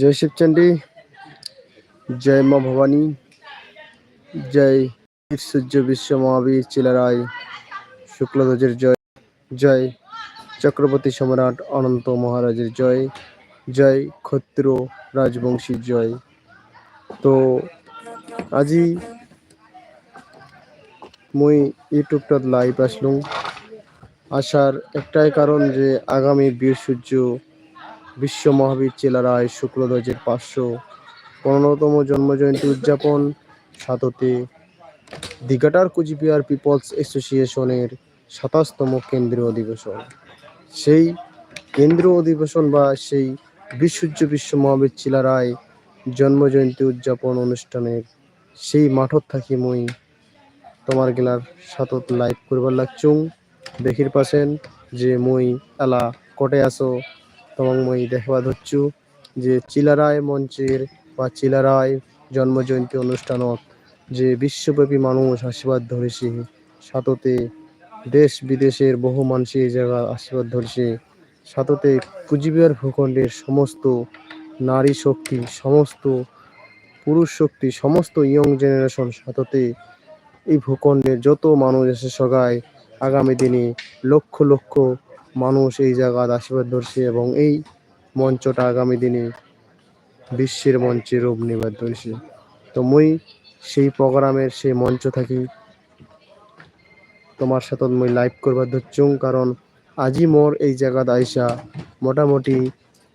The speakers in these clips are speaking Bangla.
জয় শিবচণ্ডী জয় মা ভবানী, জয় সূর্য বিশ্ব মহাবীর চিলারায়, শুক্লধ্বজের জয় জয় চক্রবর্তী সম্রাট অনন্ত মহারাজের জয় জয় ক্ষত্র রাজবংশীর জয়। তো আজি মুই ইউটিউবটাত লাইভ আসলুম। আসার একটাই কারণ যে আগামী বীর সূর্য বিশ্ব মহাবীর চেলারায় শুক্লধ্বজের পাঁচশো পনেরোতম জন্মজয়ন্তী উদযাপন সাততে দিঘাটার কুচবিহার পিপলস অ্যাসোসিয়েশনের সাতাশতম কেন্দ্রীয় অধিবেশন। সেই কেন্দ্রীয় অধিবেশন বা সেই বিশ্বূর্য বিশ্ব মহাবীর চিলারায় জন্মজয়ন্তী উদযাপন অনুষ্ঠানের সেই মাঠত থাকি মই। তোমার গেলার সাতত লাইভ করবার লাগছুং দেখির পাছেন যে মই এলা কটে আসো। মই দেখবা ধরছু যে চিলারায় মঞ্চের বা চিলারায় জন্মজয়ন্তী অনুষ্ঠানত যে বিশ্বব্যাপী মানুষ আশীর্বাদ ধরেছে, সাততে দেশ বিদেশের বহু মানুষ এই জায়গা আশীর্বাদ ধরেছে, সাততে কুচবিহার ভূখণ্ডের সমস্ত নারী শক্তি, সমস্ত পুরুষ শক্তি, সমস্ত ইয়ং জেনারেশন সাথে এই ভূখণ্ডের যত মানুষ এসে সগায়, আগামী দিনে লক্ষ লক্ষ মানুষ এই জায়গার আশীর্বাদ ধরছে এবং এই মঞ্চটা আগামী দিনে বিশ্বের মঞ্চে রূপ নিবার ধরছে। তো মুই সেই প্রোগ্রামের সেই মঞ্চ থাকি। তোমার সাথে মুই লাইভ করবার ধরছুম, কারণ আজি মোর এই জায়গাত আইসা মোটামুটি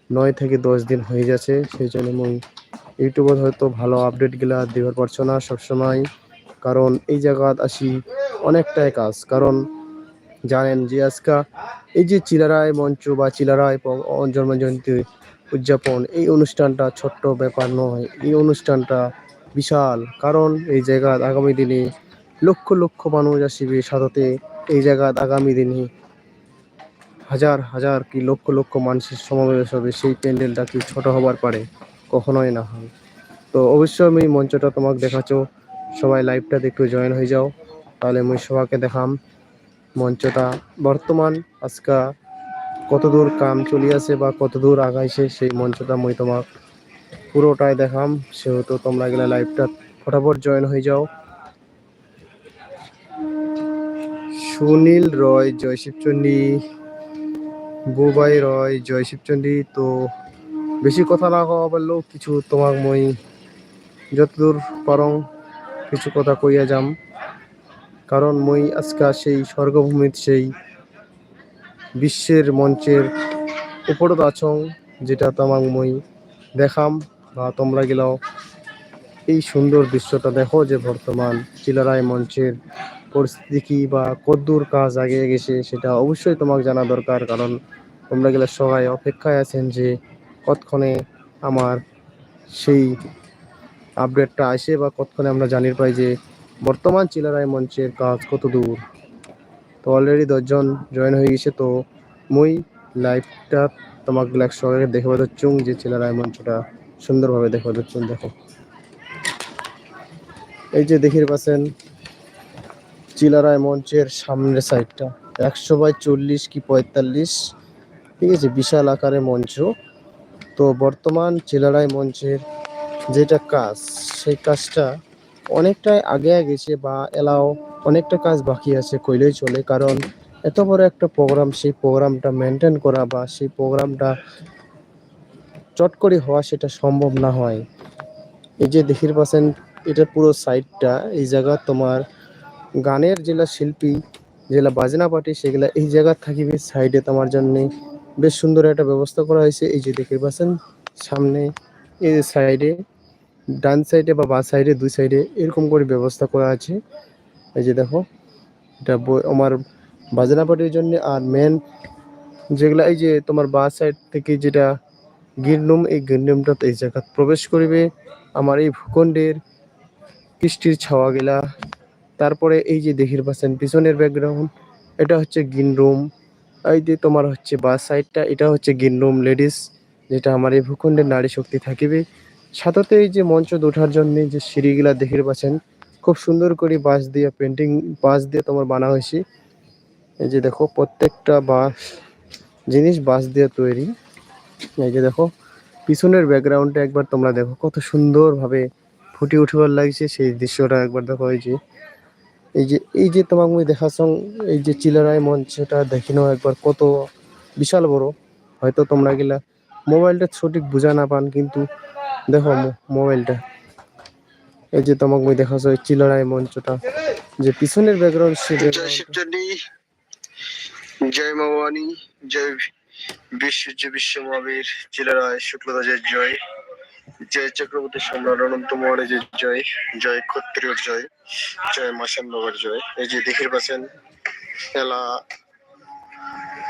নয় থেকে দশ দিন হয়ে যাচ্ছে। সেই জন্য মুই ইউটিউবত হয়তো ভালো আপডেট গিলা দিবার পারছ না সবসময়, কারণ এই জায়গাত আসি অনেকটাই কাজ। কারণ জানেন যে আজকা এই যে চিলারায় মঞ্চ বা চিলারায় জন্মজয়ন্তী উদযাপন, এই অনুষ্ঠানটা ছোট্ট ব্যাপার নয়। এই অনুষ্ঠানটা বিশাল। কারণ এই জায়গাত আগামী দিনে লক্ষ লক্ষ মানুষ আসিবে সাথে এই জায়গাত আগামী দিনে হাজার হাজার কি লক্ষ লক্ষ মানুষের সমাবেশ হবে। সেই প্যান্ডেলটা কি ছোট হবার পারে? কখনোই না হয়। তো অবশ্যই আমি মঞ্চটা তোমাকে দেখাচ্ছ। সবাই লাইভটাতে একটু জয়েন হয়ে যাও। তাহলে আমি সবাইকে দেখাম। মঞ্চটা বর্তমান, আজকা কতদূর কাম চলি আছে বা কতদূর আগাইছে সেই মঞ্চটা মুই তোমাক পুরোটাই দেখাম। সেহেতু তোমরা গেলে লাইভটা ফটাফট জয়েন হয়ে যাও। সুনীল রয় জয় শিবচন্ডী বুবাই রয় জয় শিবচন্ডী তো বেশি কথা না কওয়া পারলেও কিছু তোমাক মই যতদূর পারং কিছু কথা কইয়া যাম। কারণ মই আজকা সেই স্বর্গভূমিত সেই বিশ্বের মঞ্চের উপরত আছং, যেটা তোমাক মই দেখাম বা তোমরা গেলাও। এই সুন্দর দৃশ্যটা দেখো যে বর্তমান চিলারায় মঞ্চের পরিস্থিতি কি বা কদ্দূর কাজ আগে গেছে, সেটা অবশ্যই তোমাকে জানা দরকার। কারণ তোমরা গেলে সবাই অপেক্ষায় আছেন যে কতক্ষণে আমার সেই আপডেটটা আসে বা কতক্ষণে আমরা জানির পাই যে বর্তমান চিলারায় মঞ্চের কাজ কত দূর? তো অলরেডি দশজন জয়েন হয়ে গেছে, তো মুই লাইভটা তোমাকে লাইক সবাইকে দেখে পাচ্ছুম যে চিলারায় মঞ্চটা সুন্দরভাবে দেখে পাচ্ছুম দেখো। এই যে দেখির পাচ্ছেন চিলারায় মঞ্চের সামনের সাইডটা একশো বাই চল্লিশ কি পঁয়তাল্লিশ? ঠিক আছে, বিশাল আকারের মঞ্চ। তো বর্তমান চিলারায় মঞ্চের যেটা কাজ, সেই কাজটা অনেকটাই আগে গেছে বা এলাও অনেকটা কাজ বাকি আছে, কইলেই চলে। কারণ এত বড় একটা প্রোগ্রাম সেই প্রোগ্রামটা মেনটেন করা বা সেই প্রোগ্রামটা চট করে হওয়া সেটা সম্ভব না হয়। এই যে দেখির পাচ্ছেন, এটা পুরো সাইডটা এই জায়গা তোমার গানের জেলা শিল্পী যেগুলা বাজনা পার্টি, সেগুলা এই জায়গা থাকিবে সাইডে তোমার জন্য। বেশ সুন্দর একটা ব্যবস্থা করা হয়েছে। এই যে দেখতে পাচ্ছেন, সামনে এই সাইডে ডান সাইডে বা বাঁ সাইডে, দুই সাইডে এরকম করে ব্যবস্থা করা আছে। এই যে দেখো, এটা আমার বাজনা পাটির জন্য আর মেন যেগুলা, এই যে তোমার বাঁ সাইড থেকে যেটা গিরনুম, এই গিরনুমটা এই জায়গা প্রবেশ করিবে। আমার এই ভূখণ্ডের কৃষ্টির ছাওয়া গেলা তারপরে এই যে দেখির পাচ্ছেন, পিছনের ব্যাকগ্রাউন্ড এটা হচ্ছে গিন রুম এই যে তোমার হচ্ছে বাস সাইডটা, এটা হচ্ছে গিন রুম লেডিস যেটা আমার এই ভূখণ্ডের নারী শক্তি থাকিবে। সাথে এই যে মঞ্চ ওঠার জন্য যে সিঁড়িগুলা দেখির পাচ্ছেন, খুব সুন্দর করে বাঁশ দিয়ে পেন্টিং বাঁশ দিয়ে তোমার বানা হয়েছে। এই যে দেখো, প্রত্যেকটা বাঁশ, জিনিস বাঁশ দিয়ে তৈরি। এই যে দেখো, পিছনের ব্যাকগ্রাউন্ডটা একবার তোমরা দেখো, কত সুন্দরভাবে ফুটে উঠবার লাগছে সেই দৃশ্যটা একবার দেখো এই যে। এই যে এই যে তোমাকে মুই দেখাচ্ছ এই যে চিলারায় মঞ্চটা দেখি নাও একবার, কত বিশাল বড়। হয়তো তোমরা গেলা মোবাইলটা সঠিক বুঝা না পান, কিন্তু দেখো মো- মোবাইলটা। এই যে তোমাকে মুই দেখাচ্ছ এই চিলারায় মঞ্চটা। যে পিছনের ব্যাকগ্রাউন্ড সে জয় শিবচন্ডী জয় মাওয়ানি জয় বিশ্ব যে বিশ্ব মহাবীর চিলারায় শুক্লদাজের জয় জয় চক্রবর্তী সম্রাট অনন্ত মহারাজের জয় জয় ক্ষত্রিয়র জয় জয় মাসান বাবার জয়। এই যে দেখির পাচ্ছেন এলা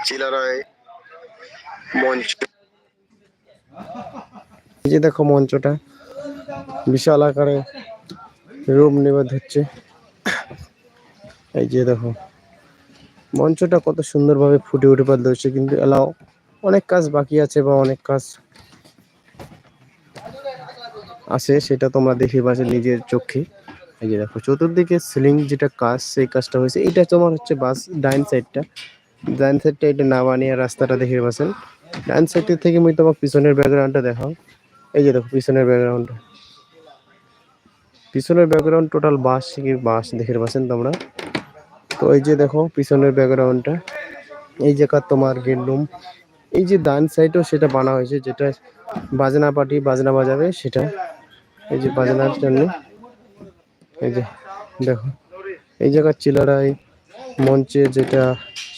চিলারায় মঞ্চ। এই যে দেখো মঞ্চটা, বিশাল আকারে রূপ নেবে ধরছে এই যে দেখো, মঞ্চটা কত সুন্দরভাবে ফুটে উঠে পার ধরছে কিন্তু এলাও অনেক কাজ বাকি আছে বা অনেক কাজ আছে, সেটা তোমরা দেখে পাচ্ছে নিজের চোখে। এই যে দেখো, চতুর্দিকে সিলিং যেটা কাজ, সেই কাজটা হয়েছে। এটা তোমার হচ্ছে বাস, ডাইন সাইডটা। ডাইন সাইডটা এটা না বানিয়ে রাস্তাটা দেখে পাচ্ছেন। ডাইন সাইড থেকে আমি তোমার পিছনের ব্যাকগ্রাউন্ডটা দেখাও। এই যে দেখো, পিছনের ব্যাকগ্রাউন্ড পিছনের ব্যাকগ্রাউন্ড টোটাল বাঁশ কি বাঁশ দেখে পাচ্ছেন তোমরা। তো এই যে দেখো, পিছনের ব্যাকগ্রাউন্ডটা এই জায়গা তোমার গেট রুম এই যে ডান সাইডও সেটা বানা হয়েছে, যেটা বাজনা পার্টি, বাজনা বাজাবে, সেটা। এই যে বাজনার জন্য এই যে, দেখো। এই জায়গার চিলারাই মঞ্চে যেটা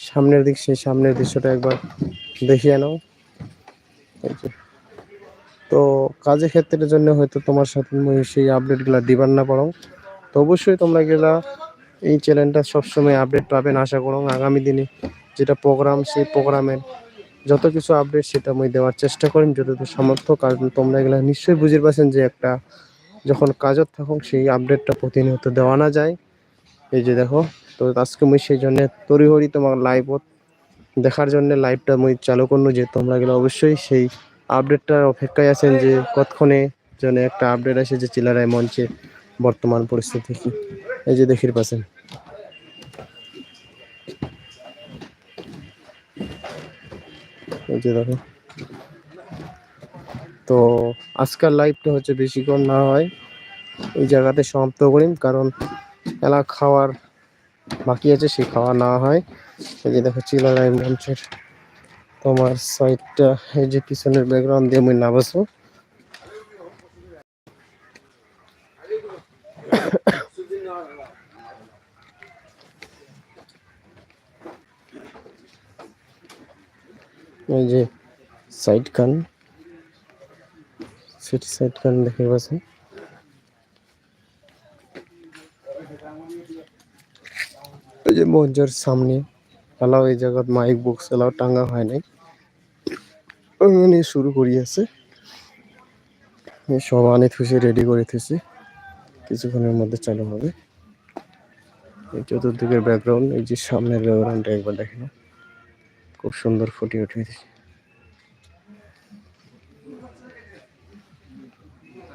সামনের দিক, সেই সামনের দৃশ্যটা একবার দেখিয়ে নাও। এই যে। তো কাজের ক্ষেত্রের জন্য হয়তো তোমার সাথে সেই আপডেটগুলো দিবার না পারো তো অবশ্যই তোমরা গেলা, এই চ্যানেলটা সবসময় আপডেট পাবেন, আশা করো আগামী দিনে যেটা প্রোগ্রাম সেই প্রোগ্রামের যত কিছু আপডেট সেটা মুই দেওয়ার চেষ্টা করিম, যতটুকু সামর্থ্য, কারণ তোমরা এগুলা নিশ্চয়ই বুঝতে পারছেন যে একটা যখন কাজত থাকুক, সেই আপডেটটা প্রতিনিয়ত দেওয়া না যায়। এই যে দেখো, তো আজকে মুই সেই জন্য তড়িহড়ি তোমার লাইভত দেখার জন্য লাইভটা মুই চালু করল যে তোমরা গেলে অবশ্যই সেই আপডেটটার অপেক্ষায় আছেন যে কতক্ষণে যেন একটা আপডেট আসে যে চিলারায় মঞ্চে বর্তমান পরিস্থিতি কি? এই যে দেখির পাচ্ছেন এই যে দেখো। তো আজকাল লাইভটা হচ্ছে বেশিক্ষণ না হয় এই জায়গাতে সমাপ্ত করি কারণ এলা খাওয়ার বাকি আছে, সেই খাওয়া না হয়। এই যে দেখো চিলারায় মঞ্চের তোমার সাইডটা এই যে পিছনের ব্যাকগ্রাউন্ড দিয়ে আমি নামাবো। এই যে সাইড খান সিটি সাইড খান দেখে পাচ্ছেন? এই যে মঞ্চের সামনে এলাও এই জায়গাত মাইক বক্স এলাও টাঙ্গা হয় নাই। মানে শুরু করি আছে। এই সব আনে থুসে রেডি করে থুসি কিছুক্ষণের মধ্যে চালু হবে। এই চতুর্দিকের ব্যাকগ্রাউন্ড এই যে সামনের ব্যাকগ্রাউন্ডটা একবার দেখে। খুব সুন্দর ফুটিয়ে উঠেছে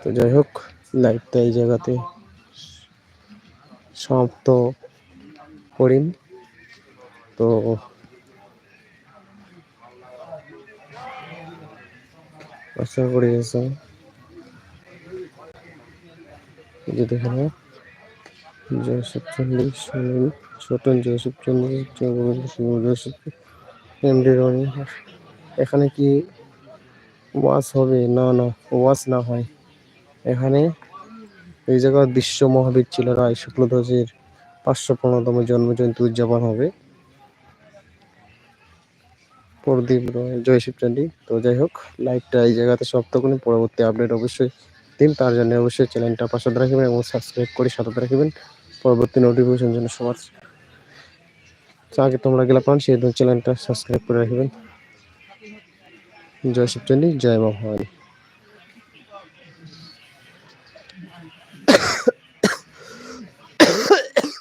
তো যাই হোক লাইভটা এই জায়গাতে সমাপ্ত করিম। তো আশা করি আছে যে দেখে এমডি রনি। এখানে কি ওয়াশ হবে? না না ওয়াশ না হয়। এখানে এই জায়গায় বিশ্ব মহাবীর ছিল রায় শুক্লধ্বজের পাঁচশো পনেরোতম জন্মজয়ন্তী উদযাপন হবে। প্রদীপ রয়, জয় শিবচন্ডী। তো যাই হোক, লাইভটা এই জায়গাতে সমাপ্ত করুন। পরবর্তী আপডেট অবশ্যই দিন, তার জন্য অবশ্যই চ্যানেলটা পাশে রাখবেন এবং সাবস্ক্রাইব করে সাথে রাখবেন। পরবর্তী নোটিফিকেশন জন্য সবার আগে তোমরা গেলে পান, সেই চ্যানেলটা সাবস্ক্রাইব করে রাখবেন। জয় শিবচন্ডী, জয় মহানী